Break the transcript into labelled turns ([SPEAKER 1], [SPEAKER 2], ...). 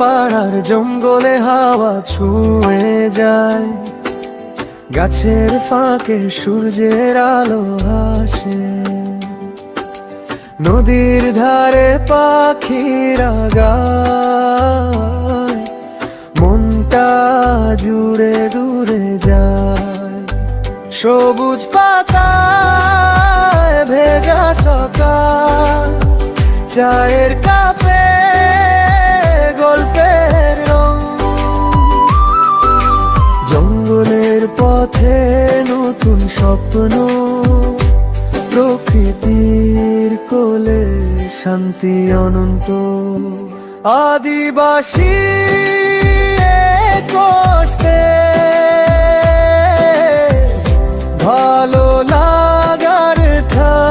[SPEAKER 1] পাড়ার জঙ্গলে হাওয়া ছুঁয়ে যায়। গাছের ফাঁকে সূর্যের আলো আসে নদীর ধারে পাখিরা গায় মনটা জুড়ে দূরে যায়। সবুজ পাতায় ভেজা সকাল। চায়ের কাপে নতুন স্বপ্ন। প্রকৃতির কোলে শান্তি অনন্ত। আদিবাসী কষ্টে ভালো লাগার থা